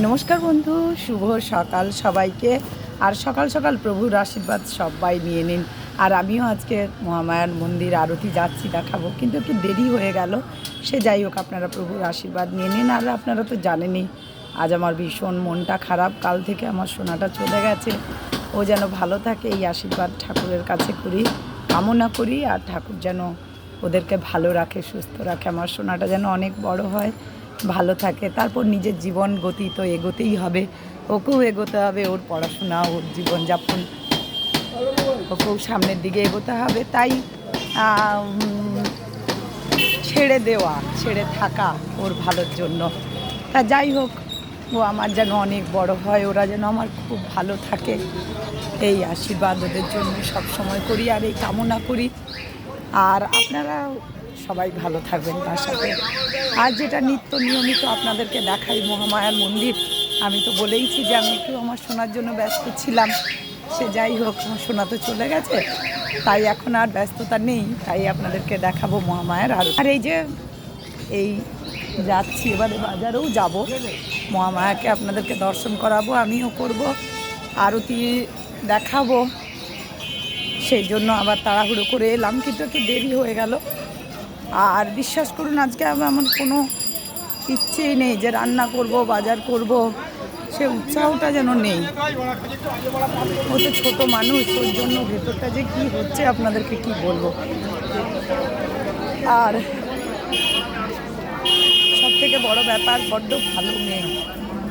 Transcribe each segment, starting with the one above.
নমস্কার বন্ধু, শুভ সকাল সবাইকে। আর সকাল সকাল প্রভুর আশীর্বাদ সবাই নিয়ে নিন। আর আমিও আজকে মহামায়ার মন্দির আরতি যাচ্ছি, দেখাবো। কিন্তু একটু দেরি হয়ে গেল, সে যাই হোক, আপনারা প্রভুর আশীর্বাদ নিয়ে নিন। আর আপনারা তো জানেনই, আজ আমার ভীষণ মনটা খারাপ। কাল থেকে আমার সোনাটা চলে গেছে। ও যেন ভালো থাকে, এই আশীর্বাদ ঠাকুরের কাছে করি, কামনা করি। আর ঠাকুর যেন ওদেরকে ভালো রাখে, সুস্থ রাখে। আমার সোনাটা যেন অনেক বড় হয়। ভালো থাকে। তারপর নিজের জীবন গতি তো এগোতেই হবে। ওকেও এগোতে হবে, ওর পড়াশোনা, ওর জীবনযাপন। ওকেও সামনের দিকে এগোতে হবে। তাই ছেড়ে দেওয়া, ছেড়ে থাকা ওর ভালোর জন্য। তা যাই হোক, ও আমার যেন অনেক বড় হয়, ওরা যেন আমার খুব ভালো থাকে। এই আশীর্বাদ ওদের জন্য সব সময় করি আর এই কামনা করি। আর আপনারা সবাই ভালো থাকবেন তার সাথে। আর যেটা নিত্য নিয়মিত আপনাদেরকে দেখাই মহামায়ার মন্দির, আমি তো বলেইছি যে আমি একটু আমার শোনার জন্য ব্যস্ত ছিলাম, সে যাই হোক, আমার শোনা তো চলে গেছে, তাই এখন আর ব্যস্ততা নেই, তাই আপনাদেরকে দেখাবো মহামায়ার আর। আর এই যে, এই যাচ্ছি, এবারে বাজারেও যাব, মহামায়াকে আপনাদেরকে দর্শন করাবো, আমিও করব, আরতি দেখাবো, সেই জন্য আবার তাড়াহুড়ো করে এলাম, কিন্তু একটু দেরি হয়ে গেল। আর বিশ্বাস করুন, আজকে আমার কোনো ইচ্ছেই নেই যে রান্না করব, বাজার করব। সে উৎসাহটা যেন নেই। ও তো ছোটো মানুষ, ওর জন্য ভেতরটা যে কী হচ্ছে আপনাদেরকে কি বলব? আর সব থেকে বড় ব্যাপার, বড্ড ভালো মেয়ে,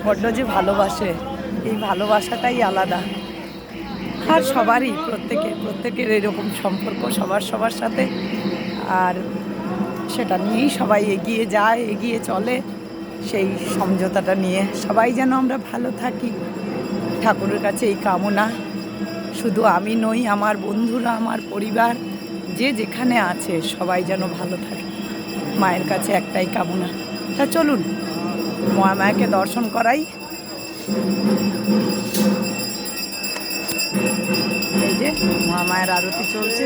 বড্ড যে ভালোবাসে, এই ভালোবাসাটাই আলাদা। আর সবারই প্রত্যেকের প্রত্যেকের এরকম সম্পর্ক, সবার সবার সাথে। আর সেটা নিয়েই সবাই এগিয়ে যায়, এগিয়ে চলে। সেই সমঝোতাটা নিয়ে সবাই যেন আমরা ভালো থাকি। ঠাকুরের কাছে এই কামনা। শুধু আমি নই, আমার বন্ধুরা, আমার পরিবার, যে যেখানে আছে সবাই যেন ভালো থাকে। মায়ের কাছে একটাই কামনা। তা চলুন, মহামায়াকে দর্শন করাই। এই যে মহামায়ের আরতি চলছে।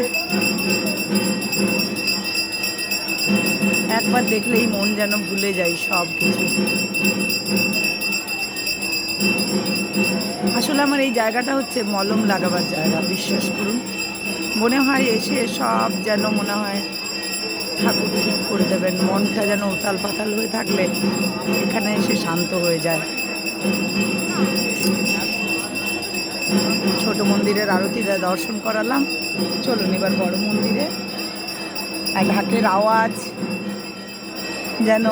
একবার দেখলেই মন যেন ভুলে যায় সব কিছু। আসলে আমার এই জায়গাটা হচ্ছে মলম লাগাবার জায়গা, বিশ্বাস করুন। মনে হয় এসে সব যেন মনে হয় ঠাকুর ঠিক করে দেবেন, মনটা যেন উতাল পাতাল হয়ে থাকলে এখানে এসে শান্ত হয়ে যায়। ছোট মন্দিরের আরতিটা দর্শন করালাম। চলুন এবার বড় মন্দিরে। ঢাকের আওয়াজ যেন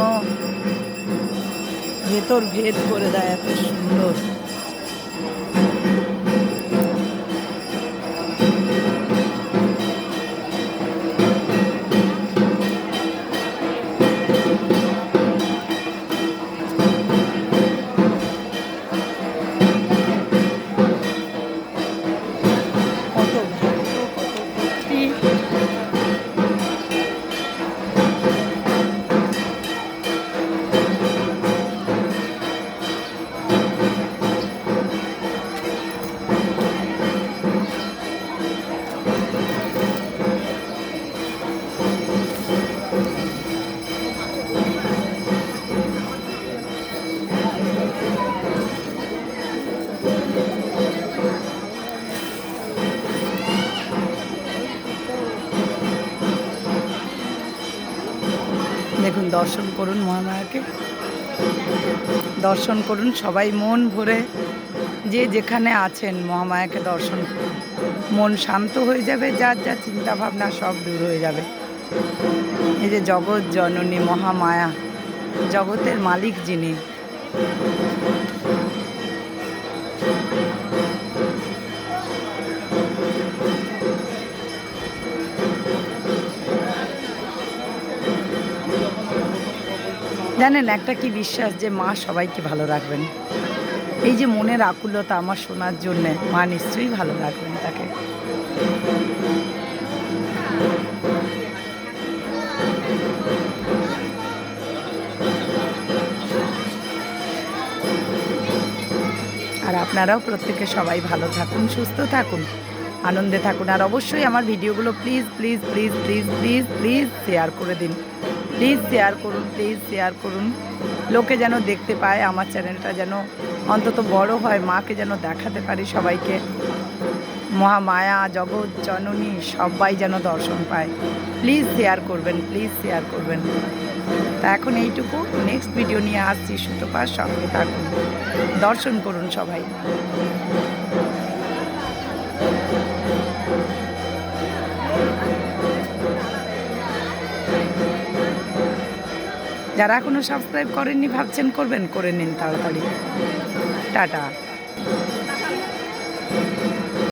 ভেতর ভেদ করে দেয় এত সুন্দর। দেখুন, দর্শন করুন মহামায়াকে। দর্শন করুন, সবাই মন ভরে যে যেখানে আছেন মহামায়াকে দর্শন করুন। মন শান্ত হয়ে যাবে, যার যা চিন্তা ভাবনা সব দূর হয়ে যাবে। এই যে জগৎ জননী মহামায়া, জগতের মালিক যিনি জানেন, একটা কি বিশ্বাস যে মা সবাইকে ভালো রাখবেন? এই যে মনের আকুলতা আমার শোনার জন্যে মা নিশ্চয়ই ভালো রাখবেন তাকে। আর আপনারাও প্রত্যেকে সবাই ভালো থাকুন, সুস্থ থাকুন, আনন্দে থাকুন। আর অবশ্যই আমার ভিডিওগুলো please please please please please please share করে দিন। প্লিজ শেয়ার করুন প্লিজ শেয়ার করুন। লোকে যেন দেখতে পায় আমার চ্যানেলটা যেন অন্তত বড় হয়, মাকে যেন দেখাতে পারি সবাইকে। মহামায়া জগৎ, জননী, সবাই যেন দর্শন পায়। প্লিজ শেয়ার করবেন প্লিজ শেয়ার করবেন। তা এখন এইটুকু। নেক্সট ভিডিও নিয়ে আসছি সুতপার সঙ্গে থাকুন। দর্শন করুন সবাই। যারা এখনও সাবস্ক্রাইব করেননি ভাবছেন করবেন করে নিন তাড়াতাড়ি। টাটা।